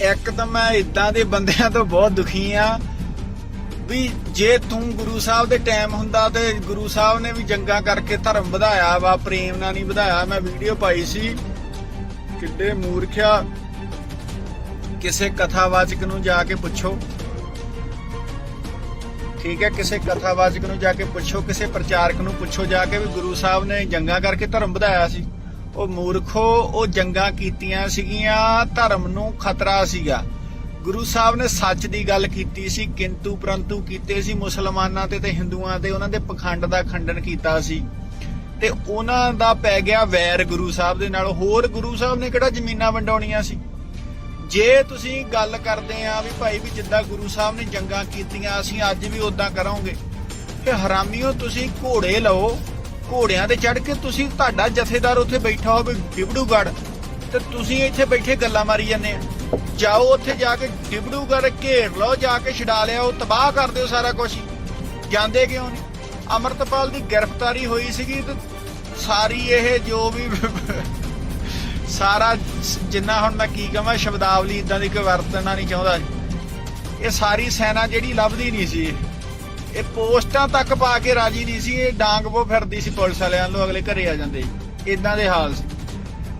ਇੱਕ ਤਾਂ ਮੈਂ ਇਦਾਂ ਦੇ ਬੰਦਿਆਂ ਤੋਂ ਬਹੁਤ ਦੁਖੀ ਆ ਵੀ ਜੇ ਤੂੰ ਗੁਰੂ ਸਾਹਿਬ ਦੇ ਟਾਈਮ ਹੁੰਦਾ ਤੇ ਗੁਰੂ ਸਾਹਿਬ ਨੇ ਵੀ ਜੰਗਾਂ ਕਰਕੇ ਧਰਮ ਵਧਾਇਆ ਵਾ, ਪ੍ਰੇਮ ਨਾਲ ਨਹੀਂ ਵਧਾਇਆ। ਮੈਂ ਵੀਡੀਓ ਪਾਈ ਸੀ। ਕਿੱਡੇ ਮੂਰਖਿਆ। ਕਿਸੇ ਕਥਾਵਾਚਕ ਨੂੰ ਜਾ ਕੇ ਪੁੱਛੋ। ਠੀਕ ਹੈ, ਕਿਸੇ ਕਥਾਵਾਚਕ ਨੂੰ ਜਾ ਕੇ ਪੁੱਛੋ, ਕਿਸੇ ਪ੍ਰਚਾਰਕ ਨੂੰ ਪੁੱਛੋ ਜਾ ਕੇ ਵੀ ਗੁਰੂ ਸਾਹਿਬ ਨੇ ਜੰਗਾਂ ਕਰਕੇ ਧਰਮ ਵਧਾਇਆ ਸੀ। ਉਹ ਮੂਰਖੋ, ਉਹ ਜੰਗਾਂ ਕੀਤੀਆਂ ਸੀਗੀਆਂ, ਧਰਮ ਨੂੰ ਖਤਰਾ ਸੀਗਾ। ਗੁਰੂ ਸਾਹਿਬ ਨੇ ਸੱਚ ਦੀ ਗੱਲ ਕੀਤੀ ਸੀ, ਕਿੰਤੂ ਪਰੰਤੂ ਕੀਤੇ ਸੀ, ਮੁਸਲਮਾਨਾਂ ਤੇ ਤੇ ਹਿੰਦੂਆਂ ਤੇ, ਉਹਨਾਂ ਦੇ ਪਖੰਡ ਦਾ ਖੰਡਨ ਕੀਤਾ ਸੀ। ਤੇ ਉਹਨਾਂ ਦਾ ਪੈ ਗਿਆ ਵੈਰ ਗੁਰੂ ਸਾਹਿਬ ਦੇ ਨਾਲ। ਹੋਰ ਗੁਰੂ ਸਾਹਿਬ ਨੇ ਕਿਹੜਾ ਜ਼ਮੀਨਾਂ ਵੰਡਾਉਣੀਆਂ ਸੀ? ਜੇ ਤੁਸੀਂ ਗੱਲ ਕਰਦੇ ਆ ਵੀ ਭਾਈ ਵੀ ਜਿੱਦਾਂ ਗੁਰੂ ਸਾਹਿਬ ਨੇ ਜੰਗਾਂ ਕੀਤੀਆਂ, ਅਸੀਂ ਅੱਜ ਵੀ ਉਦਾਂ ਕਰਾਂਗੇ। ਤੇ ਹਰਾਮੀਓ ਤੁਸੀਂ ਘੋੜੇ ਲਓ ਘੋੜਿਆਂ ਤੇ ਚੜ ਕੇ ਤੁਸੀਂ ਤੁਹਾਡਾ ਜਥੇਦਾਰ ਉੱਥੇ ਬੈਠਾ ਹੋਵੇ ਡਿਬੜੂਗੜ ਤੇ ਤੁਸੀਂ ਇੱਥੇ ਬੈਠੇ ਗੱਲਾਂ ਮਾਰੀ ਜਾਂਦੇ ਆ। ਜਾਓ ਉੱਥੇ ਜਾ ਕੇ ਡਿਬੜੂਗੜ ਘੇਰ ਲਓ, ਜਾ ਕੇ ਛਡਾ ਲਿਆ ਉਹ ਤਬਾਹ ਕਰ ਦਿਓ ਸਾਰਾ ਕੁਝ ਜਾਂਦੇ ਕਿਉਂ ਨਹੀਂ? ਅਮਰਤਪਾਲ ਦੀ ਗ੍ਰਿਫਤਾਰੀ ਹੋਈ ਸੀਗੀ ਤੇ ਸਾਰੀ ਇਹ ਜੋ ਵੀ ਸਾਰਾ ਜਿੰਨਾ ਹੁਣ ਮੈਂ ਕੀ ਕਹਾਂ, ਸ਼ਬਦਾਵਲੀ ਇਦਾਂ ਦੀ ਕੋਈ ਵਰਤਣਾ ਨਹੀਂ ਚਾਹੁੰਦਾ। ਇਹ ਸਾਰੀ ਸੈਨਾ ਜਿਹੜੀ ਲੱਭਦੀ ਨਹੀਂ ਸੀ। ਇਹ। ਪੋਸਟਾਂ ਤੱਕ ਪਾ ਕੇ ਰਾਜੀ ਨਹੀਂ ਸੀ, ਇਹ ਡਾਂਗਪੋ ਫਿਰਦੀ ਸੀ ਪੁਲਿਸ ਵਾਲਿਆਂ ਨੂੰ, ਅਗਲੇ ਘਰੇ ਆ ਜਾਂਦੇ ਇਦਾਂ ਦੇ ਹਾਲ ਸੀ।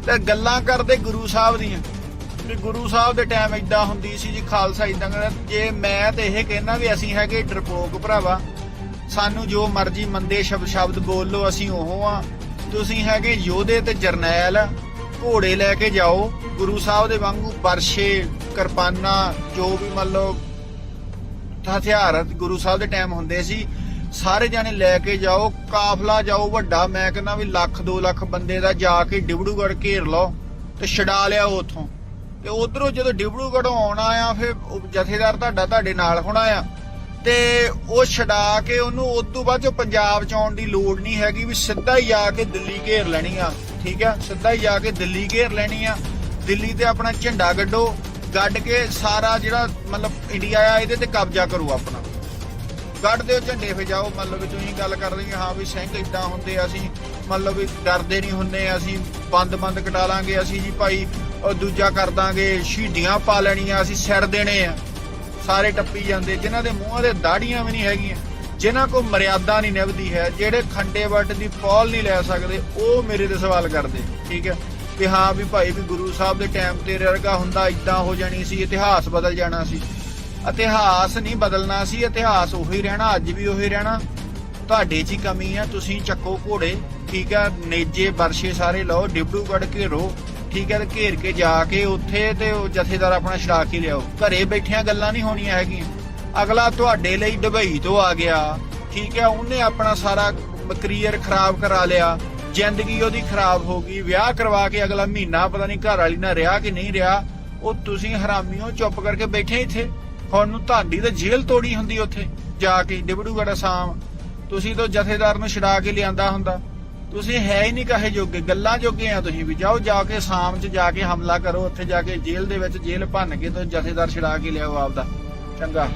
ਤੇ ਗੱਲਾਂ ਕਰਦੇ ਗੁਰੂ ਸਾਹਿਬ ਦੀਆਂ, ਵੀ ਗੁਰੂ ਸਾਹਿਬ ਦੇ ਟਾਈਮ ਇਦਾਂ ਹੁੰਦੀ ਸੀ ਜੀ, ਖਾਲਸਾ ਇਦਾਂ ਕਰਦਾ ਜੇ ਮੈਂ ਤੇ ਇਹ ਕਹਿਣਾ ਵੀ ਅਸੀਂ ਹੈਗੇ ਡਰਪੋਕ ਭਰਾਵਾ, ਸਾਨੂੰ ਜੋ ਮਰਜ਼ੀ ਮੰਦੇ ਸ਼ਬਦ ਸ਼ਬਦ ਬੋਲ ਲਓ, ਅਸੀਂ ਉਹ ਆ। ਤੁਸੀਂ ਹੈਗੇ ਯੋਧੇ ਤੇ ਜਰਨੈਲ, ਘੋੜੇ ਲੈ ਕੇ ਜਾਓ, ਗੁਰੂ ਸਾਹਿਬ ਦੇ ਵਾਂਗੂ ਬਰਸ਼ੇ ਕਿਰਪਾਨਾ, ਜੋ ਵੀ ਮੰਨ ਲਓ ਹਥਿਆਰ ਗੁਰੂ ਸਾਹਿਬ ਦੇ ਟਾਈਮ ਹੁੰਦੇ ਸੀ। ਸਾਰੇ ਜਾਣੇ ਲੈ ਕੇ ਜਾਓ, ਕਾਫਲਾ ਜਾਓ ਵੱਡਾ, ਮੈਂ ਕਹਿੰਦਾ ਵੀ ਲੱਖ 2 ਲੱਖ ਬੰਦੇ ਦਾ ਜਾ ਕੇ ਡਿਬੜੂਗੜ ਘੇਰ ਲਓ ਤੇ ਛਡਾ ਲਿਆ ਉਥੋਂ। ਤੇ ਉਧਰੋਂ ਜਦੋਂ ਡਿਬੜੂਗੜੋਂ ਆਉਣਾ ਆ ਫਿਰ ਜਥੇਦਾਰ ਤੁਹਾਡਾ ਤੁਹਾਡੇ ਨਾਲ ਹੋਣਾ ਆ ਤੇ ਉਹ ਛਡਾ ਕੇ ਉਹਨੂੰ ਉਸ ਤੋਂ ਬਾਅਦ ਚੋਂ ਪੰਜਾਬ ਚ ਆਉਣ ਦੀ ਲੋੜ ਨਹੀਂ ਹੈਗੀ ਵੀ ਸਿੱਧਾ ਹੀ ਜਾ ਕੇ ਦਿੱਲੀ ਘੇਰ ਲੈਣੀ ਆ, ਠੀਕ ਆ? ਸਿੱਧਾ ਹੀ ਜਾ ਕੇ ਦਿੱਲੀ ਘੇਰ ਲੈਣੀ ਆ। ਦਿੱਲੀ ਤੇ ਆਪਣਾ ਝੰਡਾ ਗੱਡੋ ਗੱਡ ਕੇ ਸਾਰਾ ਜਿਹੜਾ ਮਤਲਬ ਇੰਡੀਆ ਆ, ਇਹਦੇ ਤੇ ਕਬਜ਼ਾ ਕਰੂ ਆਪਣਾ। ਗੱਡ ਦਿਓ ਝੰਡੇ ਫੇ ਮਤਲਬ ਤੁਸੀਂ ਗੱਲ ਕਰ ਰਹੇ ਹਾਂ ਵੀ ਸਿੰਘ ਇਦਾਂ ਹੁੰਦੇ, ਅਸੀਂ ਮਤਲਬ ਵੀ ਡਰਦੇ ਨਹੀਂ ਹੁੰਦੇ, ਅਸੀਂ ਬੰਦ ਬੰਦ ਕਟਾ ਲਾਂਗੇ, ਅਸੀਂ ਜੀ ਭਾਈ, ਉਹ ਦੂਜਾ ਕਰ ਦਾਂਗੇ, ਸ਼ਹੀਦੀਆਂ ਪਾ ਲੈਣੀਆਂ, ਅਸੀਂ ਸਿਰ ਦੇਣੇ ਆ। ਸਾਰੇ ਟੱਪੀ ਜਾਂਦੇ, ਜਿਨ੍ਹਾਂ ਦੇ ਮੂੰਹਾਂ ਦੇ ਦਾੜੀਆਂ ਵੀ ਨਹੀਂ ਹੈਗੀਆਂ, ਜਿਨ੍ਹਾਂ ਕੋ ਮਰਿਆਦਾ ਨਹੀਂ ਨਿਭਦੀ ਹੈ, ਜਿਹੜੇ ਖੰਡੇ ਵੱਟ ਦੀ ਪੌਲ ਨਹੀਂ ਲੈ ਸਕਦੇ, ਉਹ ਮੇਰੇ ਤੇ ਸਵਾਲ ਕਰਦੇ, ਠੀਕ ਹੈ? ਕਿ ਹਾਂ ਵੀ ਭਾਈ ਵੀ ਗੁਰੂ ਸਾਹਿਬ ਦੇ ਟਾਈਮ ਤੇ ਵਰਗਾ ਹੁੰਦਾ ਇਦਾਂ ਹੋ ਜਾਣੀ ਸੀ, ਇਤਿਹਾਸ ਬਦਲ ਜਾਣਾ ਸੀ। ਇਤਿਹਾਸ ਨਹੀਂ ਬਦਲਣਾ ਸੀ, ਇਤਿਹਾਸ ਉਹੀ ਰਹਿਣਾ, ਅੱਜ ਵੀ ਉਹੀ ਰਹਿਣਾ। ਤੁਹਾਡੇ 'ਚ ਹੀ ਕਮੀ ਆ, ਤੁਸੀਂ ਚੱਕੋ ਘੋੜੇ, ਠੀਕ ਆ, ਨੇਜੇ ਵਰਸ਼ੇ ਸਾਰੇ ਲਓ ਡਿਬੜੂਗੜ ਘੇਰੋ ਠੀਕ ਹੈ ਘੇਰ ਕੇ ਜਾ ਕੇ ਉੱਥੇ ਤੇ ਉਹ ਜਥੇਦਾਰ ਆਪਣਾ ਛਡਾ ਕੇ ਲਿਆਓ। ਘਰੇ ਬੈਠਿਆਂ ਗੱਲਾਂ ਨਹੀਂ ਹੋਣੀਆਂ ਹੈਗੀਆਂ। ਅਗਲਾ ਤੁਹਾਡੇ ਲਈ ਦੁਬਈ ਤੋਂ ਆ ਗਿਆ, ਠੀਕ ਹੈ ਉਹਨੇ ਆਪਣਾ ਸਾਰਾ ਕਰੀਅਰ ਖਰਾਬ ਕਰਾ ਲਿਆ। ਜ਼ਿੰਦਗੀ ਉਹਦੀ ਖਰਾਬ ਹੋ ਗਈ, ਵਿਆਹ ਕਰਵਾ ਕੇ ਅਗਲਾ ਮਹੀਨਾ ਪਤਾ ਨਹੀਂ ਘਰ ਵਾਲੀ ਨਾਲ ਰਿਹਾ ਕਿ ਨਹੀਂ ਰਿਹਾ, ਉਹ ਤੁਸੀਂ ਹਰਾਮੀਓ ਚੁੱਪ ਕਰਕੇ ਬੈਠੇ ਇੱਥੇ। ਹੁਣ ਨੂੰ ਤੁਹਾਡੀ ਤਾਂ ਜੇਲ੍ਹ ਤੋੜੀ ਹੁੰਦੀ ਉੱਥੇ, ਜਾ ਕੇ ਡਿਬੜੂਗੜ ਅਸਾਮ ਤੁਸੀਂ ਤਾਂ ਜਥੇਦਾਰ ਨੂੰ ਛਡਾ ਕੇ ਲਿਆਂਦਾ ਹੁੰਦਾ। ਤੁਸੀਂ ਹੈ ਹੀ ਨਹੀਂ ਕਹੇ ਜੋਗੇ, ਗੱਲਾਂ ਜੋਗੇ ਆ ਤੁਸੀਂ ਵੀ। ਜਾਓ, ਜਾ ਕੇ ਸ਼ਾਮ 'ਚ ਜਾ ਕੇ ਹਮਲਾ ਕਰੋ, ਉੱਥੇ ਜਾ ਕੇ ਜੇਲ੍ਹ ਦੇ ਵਿੱਚ ਜੇਲ੍ਹ ਭੰਨ ਕੇ ਤੇ ਜਥੇਦਾਰ ਛਡਾ ਕੇ ਲਿਆਓ ਆਪਦਾ। ਚੰਗਾ।